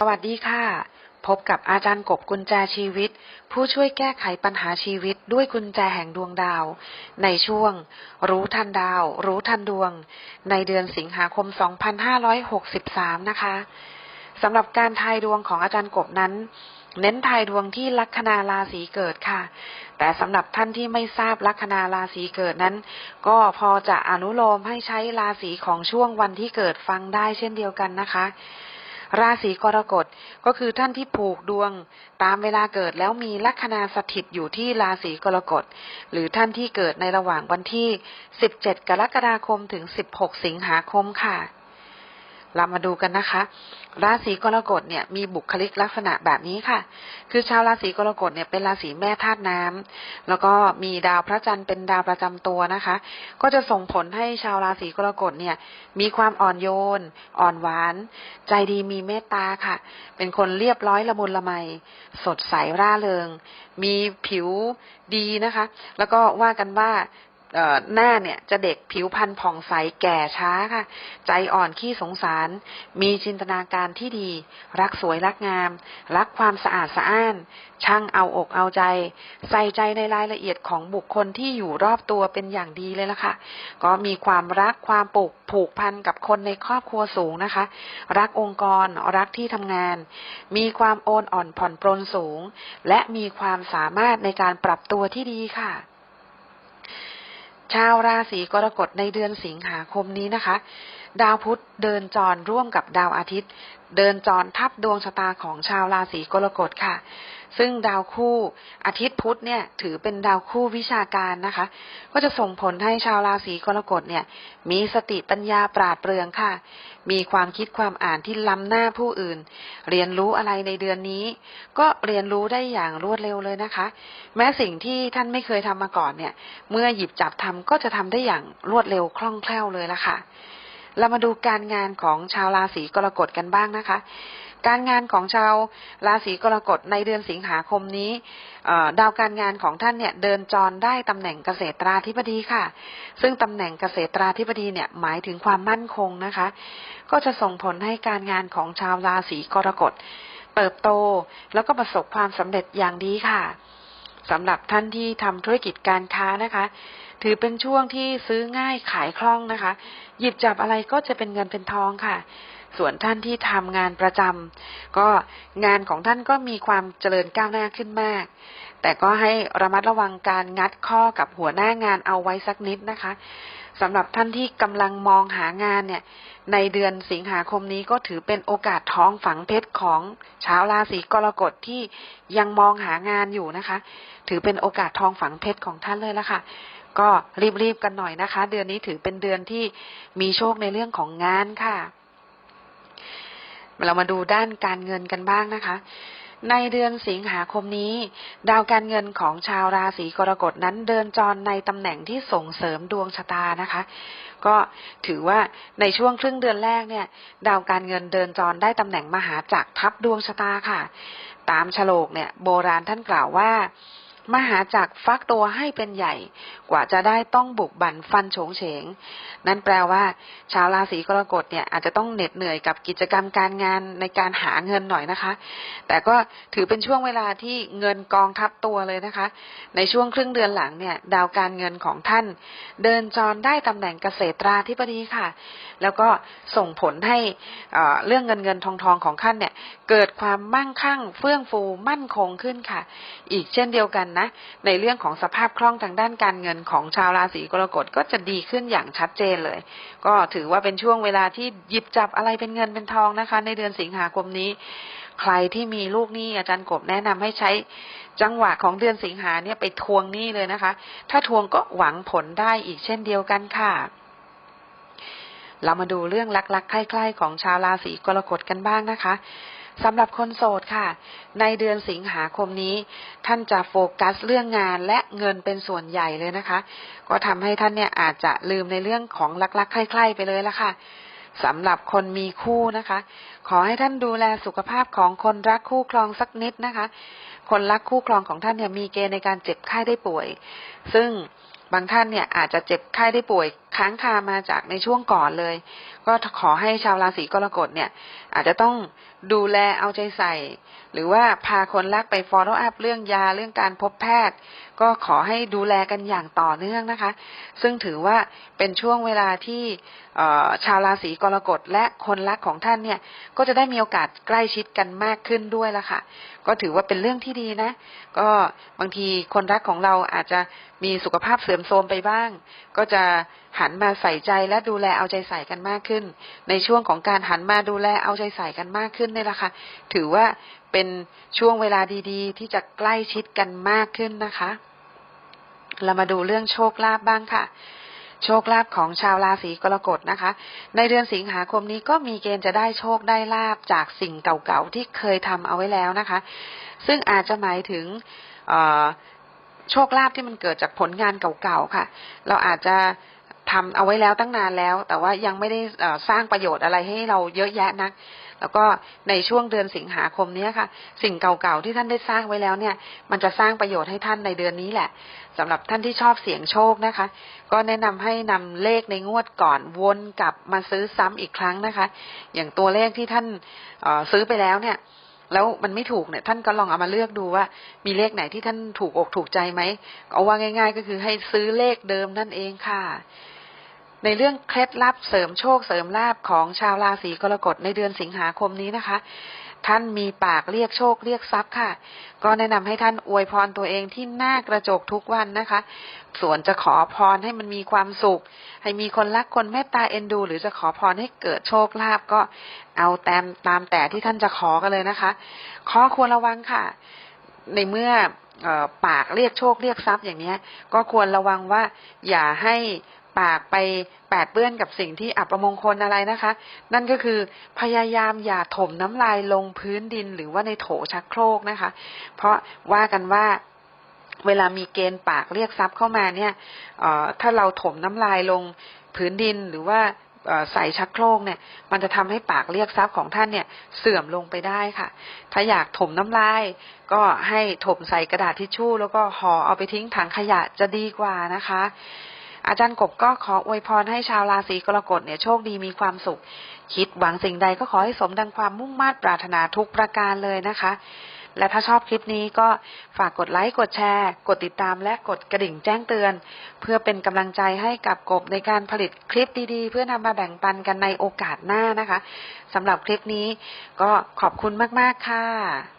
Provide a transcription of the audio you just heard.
สวัสดีค่ะ พบกับอาจารย์กบกุญแจชีวิต ผู้ช่วยแก้ไขปัญหาชีวิตด้วยกุญแจแห่งดวงดาว ในช่วง รู้ทันดาว รู้ทันดวง ในเดือนสิงหาคม 2563 นะคะสำหรับการทายดวงของอาจารย์กบนั้น เน้นทายดวงที่ลัคนาราศีเกิดค่ะ แต่สำหรับท่านที่ไม่ทราบลัคนาราศีเกิดนั้น ก็พอจะอนุโลมให้ใช้ราศีของช่วงวันที่เกิดฟังได้เช่นเดียวกันนะคะ ราศีกรกฎก็คือท่านที่ผูกดวง ตามเวลาเกิดแล้วมีลัคนาสถิตอยู่ที่ราศีกรกฎ หรือท่านที่เกิดในระหว่างวันที่ 17 กรกฎาคมถึง 16 สิงหาคมค่ะ เรามาดูกันนะคะ ราศีกรกฎเนี่ยมีบุคลิกลักษณะแบบนี้ค่ะ คือชาวราศีกรกฎเนี่ยเป็นราศีแม่ธาตุน้ำแล้วก็มีดาวพระจันทร์เป็นดาวประจำตัวนะคะ ก็จะส่งผลให้ชาวราศีกรกฎเนี่ย มีความอ่อนโยน อ่อนหวาน ใจดีมีเมตตาค่ะ เป็นคนเรียบร้อยละมุนละไม สดใสร่าเริง มีผิวดีนะคะ แล้วก็ว่ากันว่า หน้าเนี่ยจะเด็กผิวพรรณผ่องใสแก่ช้าค่ะ ใจอ่อนขี้สงสาร มีจินตนาการที่ดี รักสวยรักงาม รักความสะอาดสะอ้าน ช่างเอาอกเอาใจ ใส่ใจในรายละเอียดของบุคคลที่อยู่รอบตัวเป็นอย่างดีเลยล่ะค่ะ ก็มีความรักความปลูกผูกพันกับคนในครอบครัวสูงนะคะ รักองค์กรรักที่ทำงาน มีความโอนอ่อนผ่อนปรนสูง และมีความสามารถในการปรับตัวที่ดีค่ะ ชาวราศีกรกฎในเดือนสิงหาคมนี้นะคะ ดาวพุธเดินจรร่วมกับดาวอาทิตย์ เดินจรทับดวงชะตาของชาวราศีกรกฎค่ะ ซึ่งดาวคู่อาทิตย์พุธเนี่ยถือเป็นดาวคู่วิชาการนะคะ ก็จะส่งผลให้ชาวราศีกรกฎเนี่ย มีสติปัญญาปราดเปรื่อง ค่ะ มีความคิดความอ่านที่ล้ำหน้าผู้อื่น เรียนรู้อะไรในเดือนนี้ ก็เรียนรู้ได้อย่างรวดเร็วเลยนะคะ แม้สิ่งที่ท่านไม่เคยทำมาก่อนเนี่ย เมื่อหยิบจับทำก็จะทำได้อย่างรวดเร็วคล่องแคล่วเลยละค่ะ เรามาดูการงานของชาวราศีกรกฎกันบ้างนะคะ การงานของชาวราศีกรกฎในเดือนสิงหาคมนี้ดาวการงานของท่านเนี่ยเดินจรได้ตำแหน่งเกษตราธิบดีค่ะ ซึ่งตำแหน่งเกษตราธิบดีเนี่ยหมายถึงความมั่นคงนะคะ ก็จะส่งผลให้การงานของชาวราศีกรกฎเติบโตแล้วก็ประสบความสำเร็จอย่างดีค่ะสำหรับท่านที่ทำธุรกิจการค้านะคะ ถือเป็นช่วงที่ซื้อง่ายขายคล่องนะคะ หยิบจับอะไรก็จะเป็นเงินเป็นทองค่ะ ส่วนท่านที่ทำงานประจำก็งานของท่านก็มีความเจริญก้าวหน้าขึ้นมาก แต่ก็ให้ระมัดระวังการงัดข้อกับหัวหน้างานเอาไว้สักนิดนะคะสำหรับท่านที่กำลังมองหางานเนี่ย ในเดือนสิงหาคมนี้ก็ถือเป็นโอกาสท้องฝังเพชรของชาวราศีกรกฎที่ยังมองหางานอยู่นะคะ ถือเป็นโอกาสทองฝังเพชรของท่านเลยละค่ะ ก็รีบๆกันหน่อยนะคะ เดือนนี้ถือเป็นเดือนที่มีโชคในเรื่องของงานค่ะ เรามาดูด้านการเงินกันบ้างนะคะ ในเดือนสิงหาคมนี้ ดาวการเงินของชาวราศีกรกฎนั้นเดินจรในตำแหน่งที่ส่งเสริมดวงชะตานะคะ ก็ถือว่าในช่วงครึ่งเดือนแรกเนี่ย ดาวการเงินเดินจรได้ตำแหน่งมหาจักรทับดวงชะตาค่ะ ตามฉลกเนี่ย โบราณท่านกล่าวว่า มหาจักรฟักตัวให้เป็นใหญ่ กว่าจะได้ต้องบุกบั่นฟันโฉงเฉง นั่นแปลว่า ชาวราศีกรกฎเนี่ยอาจจะต้องเหน็ดเหนื่อยกับกิจกรรมการงานในการหาเงินหน่อยนะคะ แต่ก็ถือเป็นช่วงเวลาที่เงินกองทับตัวเลยนะคะ ในช่วงครึ่งเดือนหลังเนี่ย ดาวการเงินของท่าน เดินจรได้ตำแหน่งเกษตราธิบดีค่ะ แล้วก็ส่งผลให้เอ่อเรื่องเงินเงินทองทองของท่านเนี่ย เกิดความมั่งคั่งเฟื่องฟูมั่นคงขึ้นค่ะ อีกเช่นเดียวกันนะ ในเรื่องของสภาพคล่องทางด้านการเงินของชาวราศีกรกฎก็จะดีขึ้นอย่างชัดเจนเลย ก็ถือว่าเป็นช่วงเวลาที่หยิบจับอะไรเป็นเงินเป็นทองนะคะ ในเดือนสิงหาคมนี้ ใครที่มีลูกหนี้อาจารย์กบแนะนำให้ใช้จังหวะของเดือนสิงหาเนี่ยไปทวงหนี้เลยนะคะ ถ้าทวงก็หวังผลได้อีกเช่นเดียวกันค่ะเรามาดูเรื่องลักๆใกล้ๆของชาวราศีกรกฎกันบ้างนะคะ สำหรับคนโสดค่ะ ในเดือนสิงหาคมนี้ ท่านจะโฟกัสเรื่องงานและเงินเป็นส่วนใหญ่เลยนะคะ ก็ทำให้ท่านเนี่ยอาจจะลืมในเรื่องของลักๆใกล้ๆไปเลยละค่ะสำหรับคนมีคู่นะคะ ขอให้ท่านดูแลสุขภาพของคนรักคู่ครองสักนิดนะคะ คนรักคู่ครองของท่านเนี่ยมีเกณฑ์ในการเจ็บไข้ได้ป่วย ซึ่ง บางท่านเนี่ยอาจจะเจ็บไข้ได้ป่วยค้างคามาจากในช่วงก่อนเลย ก็ขอให้ชาวราศีกรกฎเนี่ย อาจจะต้องดูแลเอาใจใส่ หรือว่าพาคนรักไป follow up เรื่องยาเรื่องการพบแพทย์ ก็ขอให้ดูแลกันอย่างต่อเนื่องนะคะ ซึ่งถือว่าเป็นช่วงเวลาที่ชาวราศีกรกฎและคนรักของท่านเนี่ย ก็จะได้มีโอกาสใกล้ชิดกันมากขึ้นด้วยละค่ะ ก็ถือว่าเป็นเรื่องที่ดีนะ ก็บางทีคนรักของเราอาจจะมีสุขภาพเสื่อมโทรมไปบ้าง ก็จะหันมาใส่ใจและดูแลเอาใจใส่กันมากขึ้น ในช่วงของการหันมาดูแลเอาใจใส่กันมากขึ้นนี่แหละค่ะถือว่าเป็นช่วงเวลาดีๆ ที่จะใกล้ชิดกันมากขึ้นนะคะ เรามาดูเรื่องโชคลาภบ้างค่ะโชคลาภของชาวราศีกรกฎนะคะ ในเดือนสิงหาคมนี้ก็มีเกณฑ์จะได้โชคได้ลาบจากสิ่งเก่าๆที่เคยทำเอาไว้แล้วนะคะ ซึ่งอาจจะหมายถึงอ โชคลาภที่มันเกิดจากผลงานเก่าๆค่ะ เราอาจจะทำเอาไว้แล้วตั้งนานแล้ว แต่ว่ายังไม่ได้สร้างประโยชน์อะไรให้เราเยอะแยะนัก แล้วก็ในช่วงเดือนสิงหาคมนี้ค่ะ สิ่งเก่าๆที่ท่านได้สร้างไว้แล้วเนี่ย มันจะสร้างประโยชน์ให้ท่านในเดือนนี้แหละสำหรับท่านที่ชอบเสี่ยงโชคนะคะ ก็แนะนำให้นำเลขในงวดก่อนวนกลับมาซื้อซ้ำอีกครั้งนะคะ อย่างตัวเลขที่ท่านซื้อไปแล้วเนี่ย แล้วมันไม่ถูกเนี่ย ท่านก็ลองเอามาเลือกดูว่า มีเลขไหนที่ท่านถูกอกถูกใจไหมเอาว่าง่าย ๆ ก็คือให้ซื้อเลขเดิมนั่นเองค่ะ ในเรื่องเคล็ดลับเสริมโชคเสริมลาบของชาวราศีกรกฎในเดือนสิงหาคมนี้นะคะ ท่านมีปากเรียกโชคเรียกทรัพย์ค่ะ ก็แนะนำให้ท่านอวยพรตัวเองที่หน้ากระจกทุกวันนะคะ ส่วนจะขอพรให้มันมีความสุข ให้มีคนรักคนเมตตาเอ็นดู หรือจะขอพรให้เกิดโชคลาภก็เอาตามตามแต่ที่ท่านจะขอกันเลยนะคะ ข้อควรระวังค่ะ ในเมื่อออปากเรียกโชคเรียกทรัพย์อย่างนี้ก็ควรระวังว่าอย่าให้ ปากไปแปดเปื้อนกับสิ่งที่อับประมงคลอะไรนะคะ นั่นก็คือพยายามอย่าถมน้ำลายลงพื้นดินหรือว่าในโถชักโครกนะคะ เพราะว่ากันว่าเวลามีเกณฑ์ปากเรียกทรัพย์เข้ามาเนี่ยถ้าเราถมน้ำลายลงพื้นดินหรือว่าใส่ชักโครกเนี่ย มันจะทำให้ปากเรียกทรัพย์ของท่านเนี่ย เสื่อมลงไปได้ค่ะ ถ้าอยากถมน้ำลาย ก็ให้ถมใส่กระดาษทิชชู่ แล้วก็ห่อเอาไปทิ้งถังขยะจะดีกว่านะคะ อาจารย์กบก็ขออวยพรให้ชาวราศีกรกฎเนี่ยโชคดีมีความสุข คิดหวังสิ่งใดก็ขอให้สมดังความมุ่งมา่ปรารถนาทุกประการเลยนะคะ และถ้าชอบคลิปนี้ก็ฝากกดไลค์กดแชร์ กดติดตามและกดกระดิ่งแจ้งเตือน เพื่อเป็นกำลังใจให้กับกบในการผลิตคลิปดีๆ เพื่อนำมาแบ่งปันกันในโอกาสหน้านะคะสำหรับคลิปนี้ก็ขอบคุณมากๆค่ะ